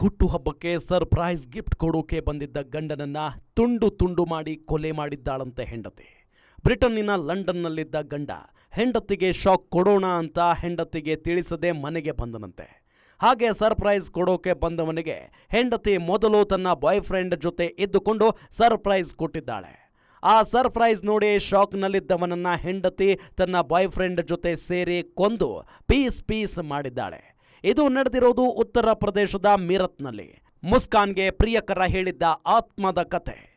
ಹುಟ್ಟುಹಬ್ಬಕ್ಕೆ surprise gift ಕೊಡೋಕೆ ಬಂದಿದ್ದ ಗಂಡನನ್ನ ತುಂಡು ತುಂಡು ಮಾಡಿ ಕೊಲೆ ಮಾಡಿದ್ದಾಳಂತೆ ಹೆಂಡತಿ. ಬ್ರಿಟನ್ನಿನ ಲಂಡನ್ನಲ್ಲಿದ್ದ ಗಂಡ, ಹೆಂಡತಿಗೆ ಶಾಕ್ ಕೊಡೋಣ ಅಂತ ಹೆಂಡತಿಗೆ ತಿಳಿಸದೆ ಮನೆಗೆ ಬಂದನಂತೆ. ಹಾಗೆ ಸರ್ಪ್ರೈಸ್ ಕೊಡೋಕೆ ಬಂದವನಿಗೆ ಹೆಂಡತಿ ಮೊದಲು ತನ್ನ ಬಾಯ್ ಫ್ರೆಂಡ್ ಜೊತೆ ಇದ್ದುಕೊಂಡು ಸರ್ಪ್ರೈಸ್ ಕೊಟ್ಟಿದ್ದಾಳೆ. ಆ ಸರ್ಪ್ರೈಸ್ ನೋಡಿ ಶಾಕ್ನಲ್ಲಿದ್ದವನನ್ನು ಹೆಂಡತಿ ತನ್ನ ಬಾಯ್ ಫ್ರೆಂಡ್ ಜೊತೆ ಸೇರಿ ಕೊಂದು ಪೀಸ್ ಪೀಸ್ ಮಾಡಿದ್ದಾಳೆ. ಇದು ನಡೆದಿರೋದು ಉತ್ತರ ಪ್ರದೇಶದ ಮೀರತ್ನಲ್ಲಿ. ಮುಸ್ಕಾನ್ಗೆ ಪ್ರಿಯಕರ ಹೇಳಿದ್ದ ಆತ್ಮದ ಕತೆ.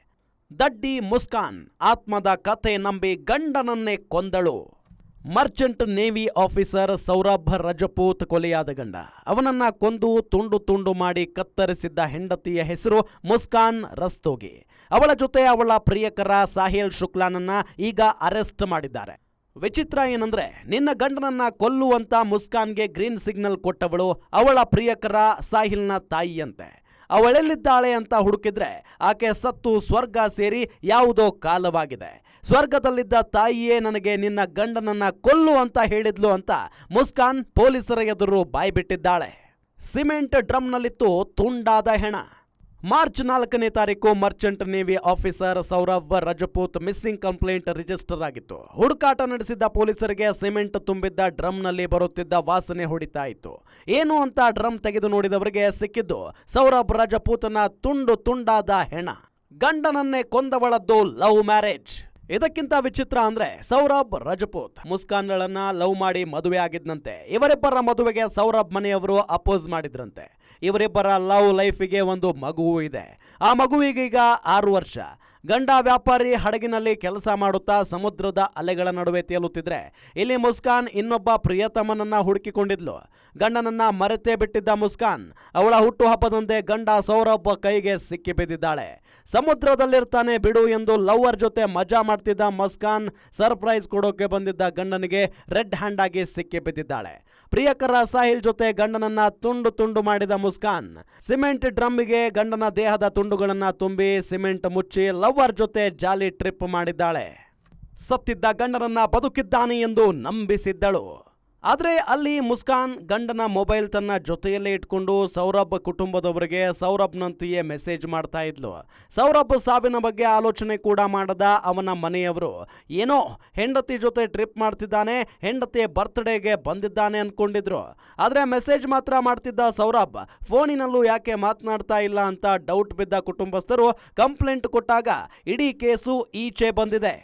ದಡ್ಡಿ ಮುಸ್ಕಾನ್ ಆತ್ಮದ ಕತೆ ನಂಬಿ ಗಂಡನನ್ನೇ ಕೊಂದಳು. Merchant navy officer Saurabh Rajput ಕೊಲೆಯಾದ ಗಂಡ. ಅವನನ್ನ ಕೊಂದು ತುಂಡು ತುಂಡು ಮಾಡಿ ಕತ್ತರಿಸಿದ್ದ ಹೆಂಡತಿಯ ಹೆಸರು ಮುಸ್ಕಾನ್ ರಸ್ತೋಗಿ. ಅವಳ ಜೊತೆ ಅವಳ ಪ್ರಿಯಕರ ಸಾಹಿಲ್ ಶುಕ್ಲಾನನ್ನ ಈಗ ಅರೆಸ್ಟ್ ಮಾಡಿದ್ದಾರೆ. ವಿಚಿತ್ರ ಏನಂದ್ರೆ, ನಿನ್ನ ಗಂಡನನ್ನ ಕೊಲ್ಲುವಂತ ಮುಸ್ಕಾನ್ಗೆ ಗ್ರೀನ್ ಸಿಗ್ನಲ್ ಕೊಟ್ಟವಳು ಅವಳ ಪ್ರಿಯಕರ ಸಾಹಿಲ್ನ ತಾಯಿಯಂತೆ. ಅವಳೆಲ್ಲಿದ್ದಾಳೆ ಅಂತ ಹುಡುಕಿದ್ರೆ ಆಕೆ ಸತ್ತು ಸ್ವರ್ಗ ಸೇರಿ ಯಾವುದೋ ಕಾಲವಾಗಿದೆ. ಸ್ವರ್ಗದಲ್ಲಿದ್ದ ತಾಯಿಯೇ ನನಗೆ ನಿನ್ನ ಗಂಡನನ್ನ ಕೊಲ್ಲು ಅಂತ ಹೇಳಿದ್ಲು ಅಂತ ಮುಸ್ಕಾನ್ ಪೊಲೀಸರ ಎದುರು ಬಾಯ್ಬಿಟ್ಟಿದ್ದಾಳೆ. ಸಿಮೆಂಟ್ ಡ್ರಮ್ನಲ್ಲಿತ್ತು ತುಂಡಾದ ಹೆಣ. ಮಾರ್ಚ್ ನಾಲ್ಕನೇ ತಾರೀಕು merchant navy officer Saurabh Rajput missing complaint register ಆಗಿತ್ತು. ಹುಡುಕಾಟ ನಡೆಸಿದ್ದ ಪೊಲೀಸರಿಗೆ ಸಿಮೆಂಟ್ ತುಂಬಿದ್ದ ಡ್ರಮ್ನಲ್ಲಿ ಬರುತ್ತಿದ್ದ ವಾಸನೆ ಹೊಡಿತಾ ಇತ್ತು ಏನು ಅಂತ ಡ್ರಮ್ ತೆಗೆದು ನೋಡಿದವರಿಗೆ ಸಿಕ್ಕಿದ್ದು ಸೌರಭ್ ರಜಪೂತ್ನ ತುಂಡು ತುಂಡಾದ ಹೆಣ. ಗಂಡನನ್ನೇ ಕೊಂದವಳದ್ದು ಲವ್ ಮ್ಯಾರೇಜ್. ಇದಕ್ಕಿಂತ ವಿಚಿತ್ರ ಅಂದ್ರೆ ಸೌರಭ್ ರಜಪೂತ್. ಮುಸ್ಕಾನ್ಗಳನ್ನ ಲವ್ ಮಾಡಿ ಮದುವೆ ಆಗಿದ್ನಂತೆ. ಇವರಿಬ್ಬರ ಮದುವೆಗೆ ಸೌರಭ್ ಮನೆಯವರು ಅಪೋಸ್ ಮಾಡಿದ್ರಂತೆ. ಇವರಿಬ್ಬರ ಲವ್ ಲೈಫಿಗೆ ಒಂದು ಮಗುವು ಇದೆ. ಆ ಮಗುವಿಗೀಗ ಆರು ವರ್ಷ. ಗಂಡ ವ್ಯಾಪಾರಿ ಹಡಗಿನಲ್ಲಿ ಕೆಲಸ ಮಾಡುತ್ತಾ ಸಮುದ್ರದ ಅಲೆಗಳ ನಡುವೆ ತೇಲುತ್ತಿದ್ರೆ. ಇಲ್ಲಿ ಮುಸ್ಕಾನ್ ಇನ್ನೊಬ್ಬ ಪ್ರಿಯತಮನನ್ನ ಹುಡುಕಿಕೊಂಡಿದ್ಲು. ಗಂಡನನ್ನ ಮರೆತೇ ಬಿಟ್ಟಿದ್ದ ಮುಸ್ಕಾನ್ ಅವಳ ಹುಟ್ಟುಹಬ್ಬದಂದೇ ಗಂಡ ಸೌರಭ್ ಕೈಗೆ ಸಿಕ್ಕಿ ಬಿದ್ದಿದ್ದಾಳೆ. ಸಮುದ್ರದಲ್ಲಿರ್ತಾನೆ ಬಿಡು ಎಂದು ಲವ್ವರ್ ಜೊತೆ ಮಜಾ ಮಾಡ್ತಿದ್ದ ಮಸ್ಕಾನ್ ಸರ್ಪ್ರೈಸ್ ಕೊಡೋಕೆ ಬಂದಿದ್ದ ಗಂಡನಿಗೆ ರೆಡ್ ಹ್ಯಾಂಡ್ ಆಗಿ ಸಿಕ್ಕಿ ಬಿದ್ದಿದ್ದಾಳೆ. ಪ್ರಿಯಕರ ಸಾಹಿಲ್ ಜೊತೆ ಗಂಡನನ್ನ ತುಂಡು ತುಂಡು ಮಾಡಿದ ಮುಸ್ಕಾನ್ ಸಿಮೆಂಟ್ ಡ್ರಮ್ಗೆ ಗಂಡನ ದೇಹದ ತುಂಡುಗಳನ್ನ ತುಂಬಿ ಸಿಮೆಂಟ್ ಮುಚ್ಚಿ ಲವ್ವರ್ ಜೊತೆ ಜಾಲಿ ಟ್ರಿಪ್ ಮಾಡಿದ್ದಾಳೆ. ಸತ್ತಿದ್ದ ಗಂಡನನ್ನ ಬದುಕಿದ್ದಾನೆ ಎಂದು ನಂಬಿಸಿದ್ದಳು. ಆದರೆ ಅಲ್ಲಿ ಮುಸ್ಕಾನ್ ಗಂಡನ ಮೊಬೈಲ್ ತನ್ನ ಜೊತೆಯಲ್ಲೇ ಇಟ್ಕೊಂಡು ಸೌರಭ್ ಕುಟುಂಬದವರಿಗೆ ಸೌರಭ್ನಂತೆಯೇ ಮೆಸೇಜ್ ಮಾಡ್ತಾ ಇದ್ಲು. ಸೌರಭ್ ಸಾವಿನ ಬಗ್ಗೆ ಆಲೋಚನೆ ಕೂಡ ಮಾಡದ ಅವನ ಮನೆಯವರು. ಏನೋ ಹೆಂಡತಿ ಜೊತೆ ಟ್ರಿಪ್ ಮಾಡ್ತಿದ್ದಾನೆ, ಹೆಂಡತಿ ಬರ್ತ್ಡೇಗೆ ಬಂದಿದ್ದಾನೆ ಅಂದ್ಕೊಂಡಿದ್ರು ಆದರೆ ಮೆಸೇಜ್ ಮಾತ್ರ ಮಾಡ್ತಿದ್ದ ಸೌರಭ್, ಫೋನಿನಲ್ಲೂ ಯಾಕೆ ಮಾತನಾಡ್ತಾ ಇಲ್ಲ ಅಂತ ಡೌಟ್ ಬಿದ್ದ ಕುಟುಂಬಸ್ಥರು ಕಂಪ್ಲೇಂಟ್ ಕೊಟ್ಟಾಗ ಇಡೀ ಕೇಸು ಈಚೆ ಬಂದಿದೆ.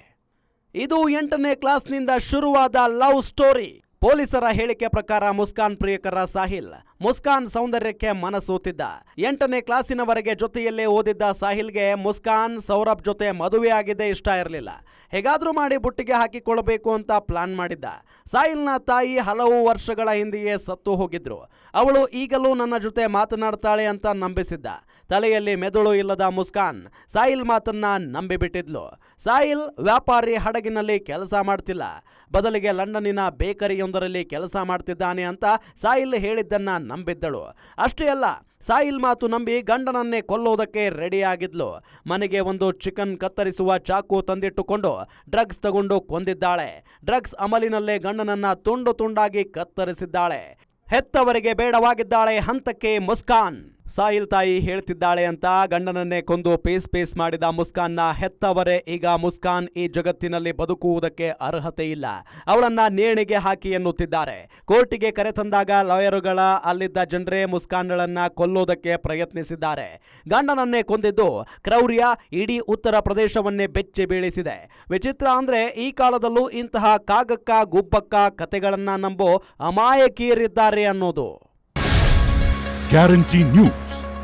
ಇದು ಎಂಟನೇ ಕ್ಲಾಸ್ನಿಂದ ಶುರುವಾದ ಲವ್ ಸ್ಟೋರಿ. ಪೊಲೀಸರ ಹೇಳಿಕೆ ಪ್ರಕಾರ ಮುಸ್ಕಾನ್ ಪ್ರಿಯಕರ ಸಾಹಿಲ್. ಮುಸ್ಕಾನ್ ಸೌಂದರ್ಯಕ್ಕೆ ಮನಸೂತಿದ್ದ ಎಂಟನೇ ಕ್ಲಾಸಿನವರೆಗೆ ಜೊತೆಯಲ್ಲೇ ಓದಿದ್ದ ಸಾಹಿಲ್ಗೆ ಮುಸ್ಕಾನ್ ಸೌರಭ್ ಜೊತೆ ಮದುವೆ ಆಗಿದ್ದೇ ಇಷ್ಟ ಇರಲಿಲ್ಲ. ಹೇಗಾದರೂ ಮಾಡಿ ಬುಟ್ಟಿಗೆ ಹಾಕಿಕೊಳ್ಳಬೇಕು ಅಂತ ಪ್ಲಾನ್ ಮಾಡಿದ್ದ. ಸಾಹಿಲ್ನ ತಾಯಿ ಹಲವು ವರ್ಷಗಳ ಹಿಂದೆಯೇ ಸತ್ತು ಹೋಗಿದ್ರು. ಅವಳು ಈಗಲೂ ನನ್ನ ಜೊತೆ ಮಾತನಾಡ್ತಾಳೆ ಅಂತ ನಂಬಿಸಿದ್ದ. ತಲೆಯಲ್ಲಿ ಮೆದುಳು ಇಲ್ಲದ ಮುಸ್ಕಾನ್ ಸಾಹಿಲ್ ಮಾತನ್ನ ನಂಬಿಬಿಟ್ಟಿದ್ಲು. ಸಾಹಿಲ್ ವ್ಯಾಪಾರಿ ಹಡಗಿನಲ್ಲಿ ಕೆಲಸ ಮಾಡ್ತಿಲ್ಲ. ಬದಲಿಗೆ ಲಂಡನ್ನಿನ ಬೇಕರಿಯೊಂದರಲ್ಲಿ ಕೆಲಸ ಮಾಡ್ತಿದ್ದಾನೆ ಅಂತ ಸಾಹಿಲ್ ಹೇಳಿದ್ದನ್ನ ನಂಬಿದ್ದಳು. ಅಷ್ಟೇ ಅಲ್ಲ, ಸಾಯಿಲ್ ಮಾತು ನಂಬಿ ಗಂಡನನ್ನೇ ಕೊಲ್ಲೋದಕ್ಕೆ ರೆಡಿಯಾಗಿದ್ಲು. ಮನೆಗೆ ಒಂದು ಚಿಕನ್ ಕತ್ತರಿಸುವ ಚಾಕು ತಂದಿಟ್ಟುಕೊಂಡು ಡ್ರಗ್ಸ್ ತಗೊಂಡು ಕೊಂದಿದ್ದಾಳೆ. ಡ್ರಗ್ಸ್ ಅಮಲಿನಲ್ಲೇ ಗಂಡನನ್ನ ತುಂಡು ತುಂಡಾಗಿ ಕತ್ತರಿಸಿದ್ದಾಳೆ. ಹೆತ್ತವರಿಗೆ ಬೇಡವಾಗಿದ್ದಾಳೆ ಹಂತಕ್ಕೆ ಮುಸ್ಕಾನ್. ಸಾಹಿಲ್ ತಾಯಿ ಹೇಳ್ತಿದ್ದಾಳೆ ಅಂತ ಗಂಡನನ್ನೇ ಕೊಂದು ಪೇಸ್ ಪೇಸ್ ಮಾಡಿದ ಮುಸ್ಕಾನ್ನ ಹೆತ್ತವರೇ, ಈಗ ಮುಸ್ಕಾನ್ ಈ ಜಗತ್ತಿನಲ್ಲಿ ಬದುಕುವುದಕ್ಕೆ ಅರ್ಹತೆ ಇಲ್ಲ ಅವಳನ್ನ ನೇಣಿಗೆ ಹಾಕಿ ಎನ್ನುತ್ತಿದ್ದಾರೆ. ಕೋರ್ಟಿಗೆ ಕರೆತಂದಾಗ ಲಾಯರುಗಳ ಅಲ್ಲಿದ್ದ ಜನರೇ ಮುಸ್ಕಾನ್ಗಳನ್ನ ಕೊಲ್ಲೋದಕ್ಕೆ ಪ್ರಯತ್ನಿಸಿದ್ದಾರೆ. ಗಂಡನನ್ನೇ ಕೊಂದಿದ್ದು ಕ್ರೌರ್ಯ, ಇಡೀ ಉತ್ತರ ಪ್ರದೇಶವನ್ನೇ ಬೆಚ್ಚಿ ಬೀಳಿಸಿದೆ. ವಿಚಿತ್ರ ಅಂದ್ರೆ ಈ ಕಾಲದಲ್ಲೂ ಇಂತಹ ಕಾಗಕ್ಕ, ಗುಬ್ಬಕ್ಕ ಕತೆಗಳನ್ನ ನಂಬೋ ಅಮಾಯಕಿಯರಿದ್ದಾರೆ ಅನ್ನೋದು. Guarantee news